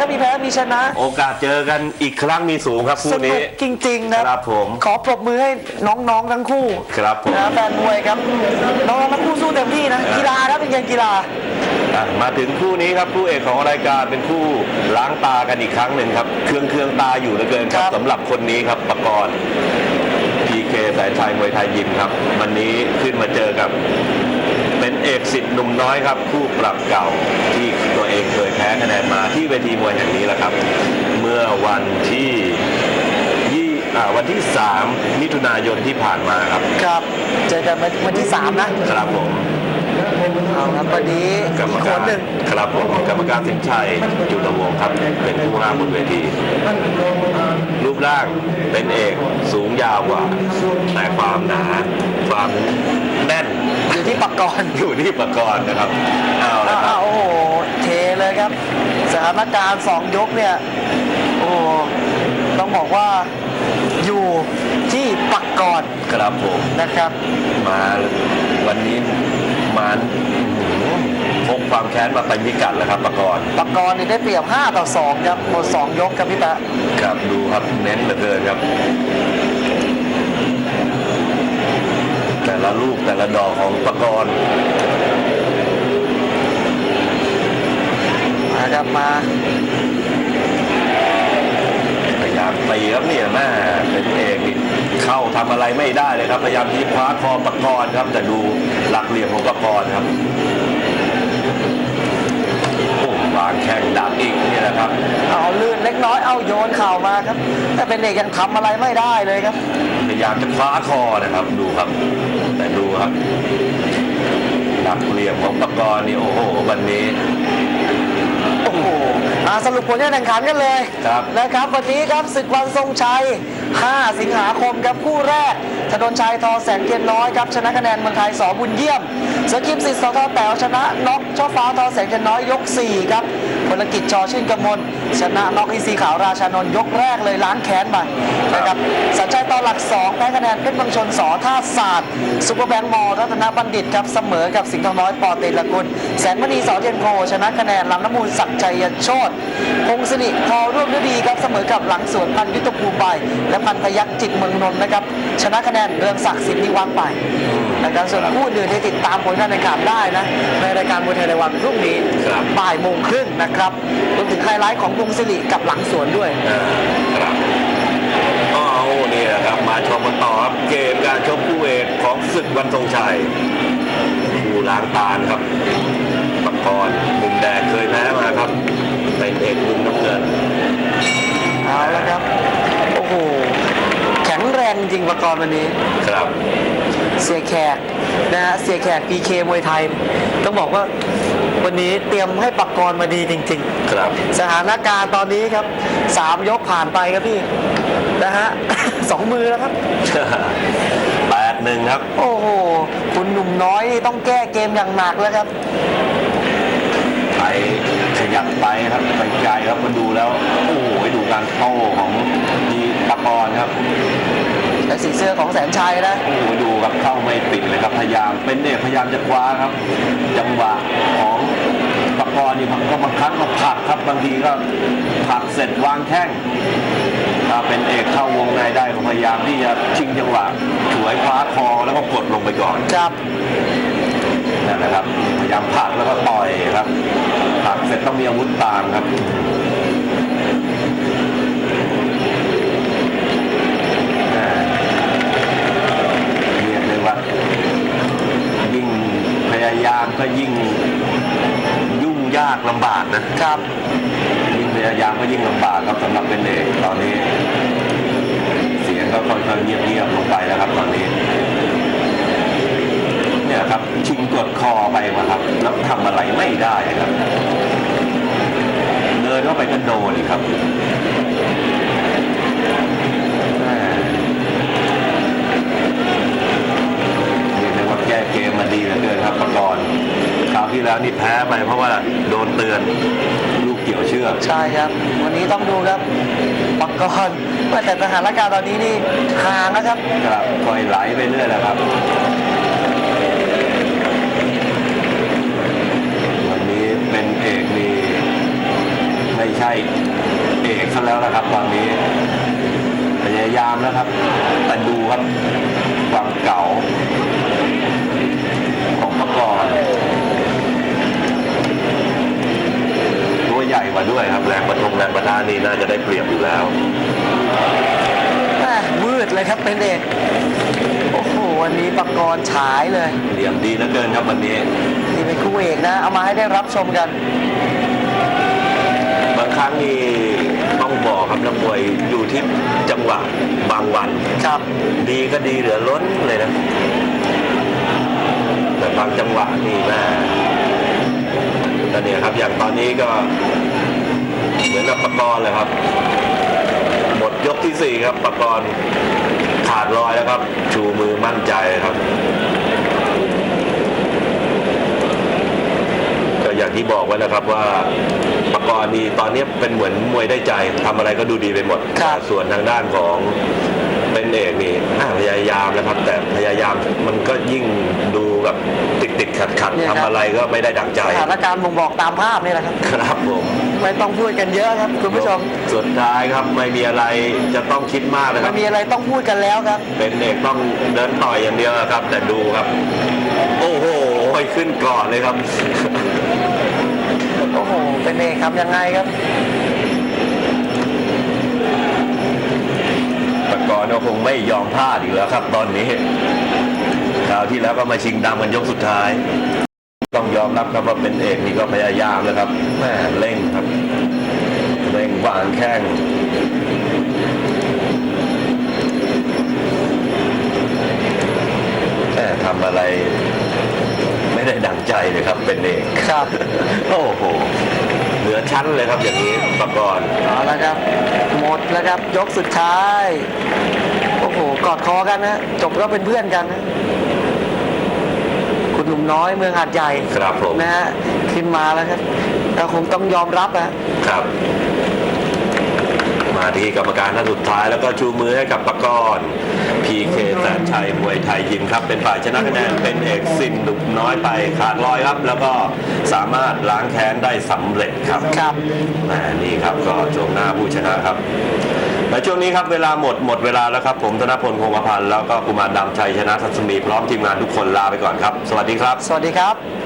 ครับมีแพ้มีชนะโอกาสเจอกันอีกครั้งมีสูงครับสคู่นุนี้ กจริงๆนะครับผม ขอปรบมือให้น้องๆทั้งคู่ครับผม นะแฟนมวยครับ น้องๆทั้งคู่สู้เต็มที่นะ กีฬาครับเป็นเกมกีฬา อะมาถึงคู่นี้ครับคู่เอกของรายการเป็นคู่ล้างตากันอีกครั้งหนึ่งครับเครื่องเครื่องตาอยู่เหลือเกินครัครับบสำหรับคนนี้ครับปกรณ์พีเคแสนชัยมวยไทยยิมครับ วันนี้ขึ้นมาเจอกับ เป็นเอกสิทธิ์หนุ่มน้อยครับคู่ปรับเก่าที่ตัวเองเคยแพ้คะแนนมาที่เวทีมวยแห่งนี้แหละครับ เมื่อวันที่ยี่อ่าวันที่ 3 มิถุนายนที่ผ่านมาครับครับ เจอกันวันที่สามนะครับผมเอาครับวันนี้กรรมอีกคการนหนึ่งครับผมกรรมการสินชัยจุลวงศ์ครับ เป็นผู้ห้ามบนเวที รูปร่างเป็นเอกสูงยาวกว่า แต่ความหนา ความแน่นอยู่ ที่ปักกรอยู่ที่ประกรณ์นะครับเอาละครัอ้าบวโอ้โหเทเลยครับ สถานการณ์สองยกเนี่ย โอ้โหต้องบอกว่าอยู่ที่ปักกรครับผมนะครับ มาวันนี้มาพกความแค้นมาเต็มพิกัดแล้วครับประกรณ์ปักกรนี่ได้เปรียบ 5 ต่อ 2 ครับหมด 2 ยกครับพี่แปะ ครับดูครับเน้นเหลือเกินครับ แต่ละลูกแต่ละดอกของประกรณ์นะครับมาพยายามตีครับเนี่ยแม่เป็นเอกนี่เข้าทำอะไรไม่ได้เลยครับ พยายามที่คว้าคอประกรณ์ครับ แต่ดูหลักเหลี่ยมของประกรณ์ครับโอ้วางแข้งดักอีกนี่แหละครับ เอาลื่นเล็กน้อยเอาโยนเข่ามาครับ แต่เป็นเอกยังทำอะไรไม่ได้เลยครับ พยายามจะคว้าคอนะครับดูครับ แต่ดูครับหลักเหลี่ยมของประกรณ์นี่โอ้โหวันนี้โอ้โหมาสรุปผลการแข่งขันกันเลยครับนะครับวันนี้ครับศึกวันทรงชัย 5 สิงหาคมครับคู่แรกธนนชัยทอแสงเทียนน้อยครับชนะคะแนนเมืองไทยสอบุญเยี่ยมสกิมสิทธิ์สทแต๋วชนะน็อกช่อฟ้าทอแสงเทียนน้อยยก 4 ครับ พลกิจชอชื่นกมลชนะน็อกอีซีขาวราชานนท์ยกแรกเลยล้างแค้นไปนะครับสัญชัยต่อหลัก 2 แพ้คะแนนเพชรบางชนสอท่าศาสตร์ซุปเปอร์แบงค์มอรัตนบัณฑิตครับเสมอกับสิงห์ทองน้อยปอเตละกุลแสนมณีสอเทียนโพชนะคะแนนลำน้ำมูลศักดิ์ชัยโชตพงศิริพอร่วมฤดีครับเสมอกับหลังสวนพันยุทธภูมิไปและพันพยักจิตเมืองนนท์นะครับชนะคะแนนเรืองศักดิ์สิทธินิวัฒน์ไป นะครับส่วนคู่อื่นที่ติดตามผลการแข่งขันได้นะ ในรายการมวยไทยในวันพรุ่งนี้ครับบ่ายโมงครึ่งนะครับรวมถึงไฮไลท์ของพงศิริกับหลังสวนด้วยอ่าครับเอานี่แหละครับมาชมกันต่อครับเกมการชกคู่เอกของศึกวันทรงชัยคู่ล้างตาลครับปักกรณ์มุมแดงเคยแพ้มาครับเป็นเอกมุมน้ำเงินเอาละครับโอ้โหแข็งแรงจริงประกรณ์วันนี้ ครับ เสียแขกนะฮะเสียแขก PK มวยไทย ต้องบอกว่าวันนี้เตรียมให้ปักกรมาดีจริง ๆ ครับ สถานการณ์ตอนนี้ครับสามยกผ่านไปครับพี่นะฮะ สองมือแล้วครับ แปดหนึ่งครับ โอ้โห คุณหนุ่มน้อยนี่ต้องแก้เกมอย่างหนักแล้วครับ ไปขยับไปครับไปไกลครับมาดูแล้ว โอ้โหดูการโต้ของดี ปากรณ์ครับและสีเสื้อของแสนชัยนะ โอ้โหดูครับเข้าไม่ปิดเลยครับพยายามเป็นเนี่ยพยายามจะคว้าครับ จังหวะของปากรณ์นี่บางก็บางครั้งก็ผลักครับบางทีก็ผลักเสร็จวางแข้งถ้าเป็นเอกเข้าวงในได้ก็พยายามที่จะชิงจังหวะฉวยคว้าคอแล้วก็กดลงไปก่อนครับนั่นนะครับพยายามผลักแล้วก็ต่อยครับผลักเสร็จต้องมีอาวุธตามครับอ่าเรียกเลยว่า ยิ่งพยายามก็ยิ่ง ยุ่งยากลำบากนะครับยิ่งพยายามก็ยิ่งลำบากครับสำหรับเป็นเอกตอนนี้ เสียงก็ค่อยๆเงียบๆลงไปแล้วครับตอนนี้ เนี่ยครับชิงกดคอไปมาครับแล้วทำอะไรไม่ได้ครับเดินเข้าไปก็โดนอีกครับแม่เรียกได้ว่าแก้เกมมาดีเหลือเกินครับประกรณ์ คราวที่แล้วนี่แพ้ไปเพราะว่าโดนเตือนลูกเกี่ยวเชือก ใช่ครับ วันนี้ต้องดูครับปักกรแต่สถานการณ์ตอนนี้นี่ห่างนะครับครับคอยไหลไปเรื่อยแหละครับวันนี้เป็นเอกนี่ในไม่ใช่เอกซะแล้วนะครับ ตอนนี้พยายามแล้วครับ แต่ดูครับความเก่าของปกรณ์ตัวใหญ่กว่าด้วยครับแรงประทงแรงประทานนี่น่าจะได้เปรียบอยู่แล้วแม่วืดเลยครับเป็นเอกโอ้โหวันนี้ปากรณ์ฉายเลยเหลี่ยมดีเหลือเกินครับวันนี้นี่เป็นคู่เอกนะ เอามาให้ได้รับชมกันบางครั้งนี่ต้องบอกครับนักมวยอยู่ที่จังหวะบางวันครับดีก็ดีเหลือล้นเลยนะแต่บางจังหวะนี่แม่แต่เนี่ยครับอย่างตอนนี้ก็เหมือน กับปกรณ์เลยครับ หมดยกที่สี่ครับปกรณ์ขาดรอยแล้วครับ ชูมือมั่นใจเลยครับ ก็อย่างที่บอกไว้นะครับว่าปกรณ์นี่ตอนนี้เป็นเหมือนมวยได้ใจทำอะไรก็ดูดีไปหมดครับส่วนทางด้านของเป็ นเอกนี่อะพยายามนะครับ แต่พยายามมันก็ยิ่งดูแบบติดติดขัดขัดๆทำอะไรก็ไม่ได้ดั่งใจสถานการณ์บ่งบอกตามภาพนี่แหละครับ ครับผมไม่ต้องพูดกันเยอะครับ คุณผู้ชมสุดท้ายครับไม่มีอะไรจะต้องคิดมากนะคไม่รับมีอะไรต้องพูดกันแล้วครับ เป็นเอกต้องเดินต่อยอย่างเดียวนะครับ แต่ดูครับ โอ้โหขึ้นก่อนเลยครับ โอ้โห เป็นเอกครับยังไงครับ ป กรณ์ก็คงไม่ยอมพลาดอีกแล้วครับ ตอนนี้คราวที่แล้วก็มาชิงดำกันยกสุดท้าย ต้องยอมรับครับว่าเป็นเอกนี่ก็พยายามแล้วครับแม่เร่งครับเร่งวางแข้งแม่ทำอะไรไม่ได้ดังใจเลยครับเป็นเอกครับโอ้โหเหลือชั้นเลยครับอย่างนี้ปกรณ์เอาละครับ หมดแล้วครับยกสุดท้ายโอ้โห กอดคอกันนะจบก็เป็นเพื่อนกันนะคุณหนุ่มน้อยเมืองหาดใหญ่ครับผม นะฮะขึ้นมาแล้วครับก็คงต้องยอมรับอะครับ มาที่กรรมการท่านสุดท้ายแล้วก็ชูมือให้กับปกรณ์พีเคแสนชัยมวยไทยยิมครับ เป็นฝ่ายชนะคะแนนเป็นเอกสินดุกน้อยไปขาดลอยครับ แล้วก็สามารถล้างแค้นได้สำเร็จครับครับแหมนี่ครับก็ช่วงหน้าผู้ชนะครับ และช่วงนี้ครับเวลาหมดหมดเวลาแล้วครับ ผมธนพลคงกระพันธ์แล้วก็กุมารดำชัยชนะทัศมีพร้อมทีมงานทุกคนลาไปก่อนครับ สวัสดีครับ สวัสดีครับ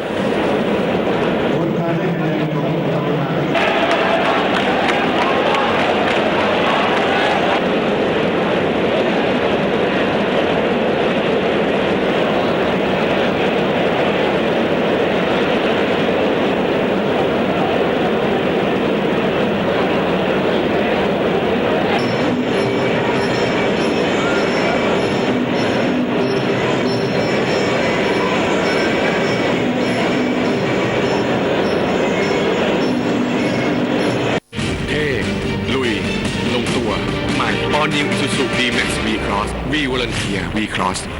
V volunteer, V cross.